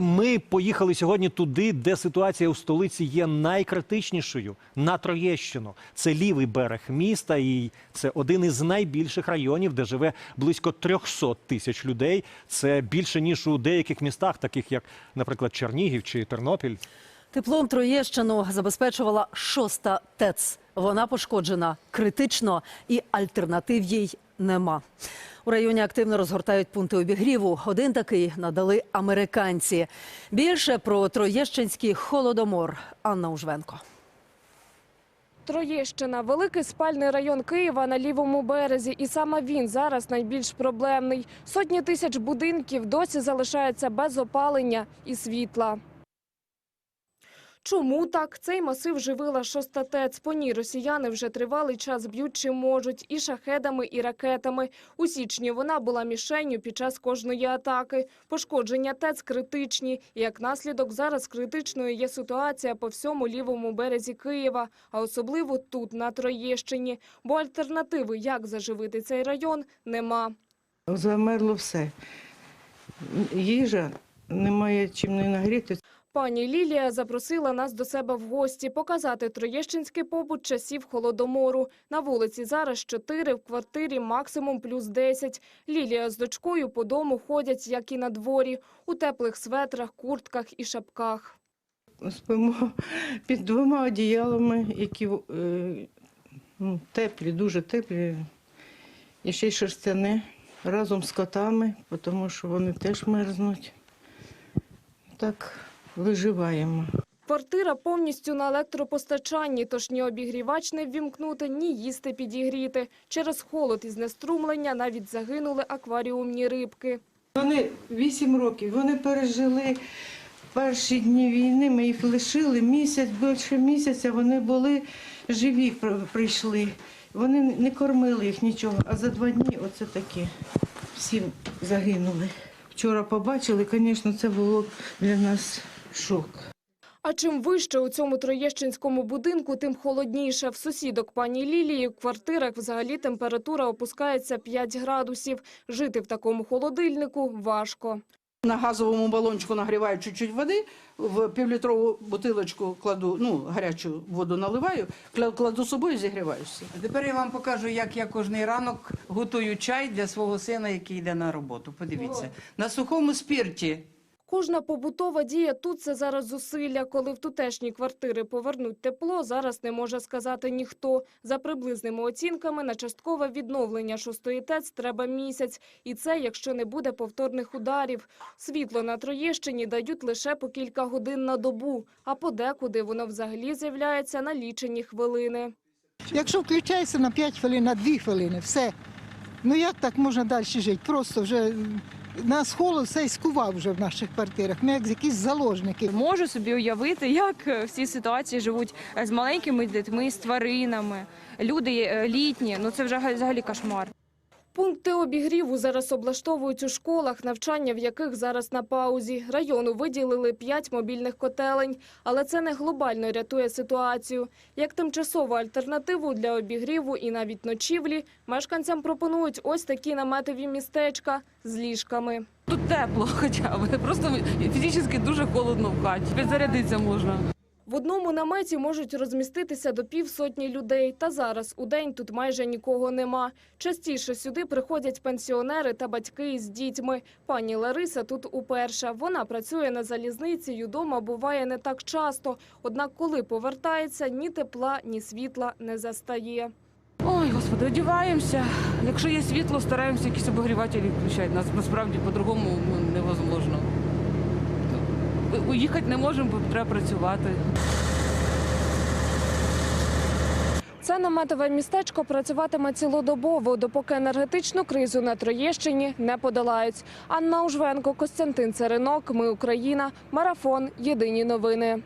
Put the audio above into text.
Ми поїхали сьогодні туди, де ситуація у столиці є найкритичнішою на Троєщину. Це лівий берег міста, і це один із найбільших районів, де живе близько 300 тисяч людей. Це більше ніж у деяких містах, таких як, наприклад, Чернігів чи Тернопіль. Теплом Троєщину забезпечувала шоста ТЕЦ. Вона пошкоджена критично і альтернатив їй нема. У районі активно розгортають пункти обігріву. Один такий надали американці. Більше про Троєщинський холодомор Анна Ужвенко. Троєщина – великий спальний район Києва на лівому березі. І саме він зараз найбільш проблемний. Сотні тисяч будинків досі залишаються без опалення і світла. Чому так? Цей масив живила шостатець. По ній росіяни вже тривалий час б'ють чим можуть. І шахедами, і ракетами. У січні вона була мішенню під час кожної атаки. Пошкодження ТЕЦ критичні. Як наслідок зараз критичною є ситуація по всьому лівому березі Києва. А особливо тут, на Троєщині. Бо альтернативи, як заживити цей район, нема. Замерло все. Їжа, немає чим не нагріти. Пані Лілія запросила нас до себе в гості показати троєщинський побут часів Холодомору. На вулиці зараз 4, в квартирі максимум плюс 10. Лілія з дочкою по дому ходять, як і на дворі, у теплих светрах, куртках і шапках. Спимо під двома одіялами, які е, ну, теплі, дуже теплі. І ще й шерстяне разом з котами, тому що вони теж мерзнуть. Так виживаємо. Квартира повністю на електропостачанні, тож ні обігрівач не ввімкнути, ні їсти підігріти. Через холод і знеструмлення навіть загинули акваріумні рибки. Вони вісім років, вони пережили перші дні війни, ми їх лишили місяць, більше місяця вони були живі, при- прийшли. Вони не кормили їх нічого, а за два дні оце такі всі загинули. Вчора побачили, звісно, це було для нас шок. А чим вище у цьому троєщинському будинку, тим холодніше. В сусідок пані Лілії в квартирах взагалі температура опускається 5 градусів. Жити в такому холодильнику важко. На газовому балончику нагріваю чуть-чуть води, в півлітрову бутилочку кладу, ну, гарячу воду наливаю, кладу з собою і зігріваюся. А Тепер я вам покажу, як я кожний ранок готую чай для свого сина, який йде на роботу. Подивіться, на сухому спірті. Кожна побутова дія тут – це зараз зусилля. Коли в тутешні квартири повернуть тепло, зараз не може сказати ніхто. За приблизними оцінками на часткове відновлення шостої ТЕЦ треба місяць. І це, якщо не буде повторних ударів. Світло на Троєщині дають лише по кілька годин на добу, а подекуди воно взагалі з'являється на лічені хвилини. Якщо включається на 5 хвилин, на 2 хвилини, все. Ну як так можна далі жити? Просто вже нас холод все скував вже в наших квартирах. Ми як якісь заложники. Можу собі уявити, як е, в цій ситуації живуть е, з маленькими дітьми, з тваринами, люди е, літні. Ну це вже взагалі кошмар. Пункти обігріву зараз облаштовують у школах, навчання в яких зараз на паузі. Району виділили п'ять мобільних котелень, але це не глобально рятує ситуацію. Як тимчасову альтернативу для обігріву і навіть ночівлі, мешканцям пропонують ось такі наметові містечка з ліжками. Тут тепло хоча б. Просто фізично дуже холодно в хаті. Підзарядитися можна. В одному наметі можуть розміститися до півсотні людей. Та зараз у день тут майже нікого нема. Частіше сюди приходять пенсіонери та батьки із дітьми. Пані Лариса тут уперше. Вона працює на залізниці, й удома буває не так часто. Однак, коли повертається, ні тепла, ні світла не застає. Ой, господи, одягаємося. Якщо є світло, стараємося якісь обогрівателі включати. Нас насправді по-другому ну, невозможно. Уїхати не можемо, бо треба працювати. Це наметове містечко працюватиме цілодобово, допоки енергетичну кризу на Троєщині не подолають. Анна Ужвенко, Костянтин Царинок, Ми Україна, Марафон. Єдині новини.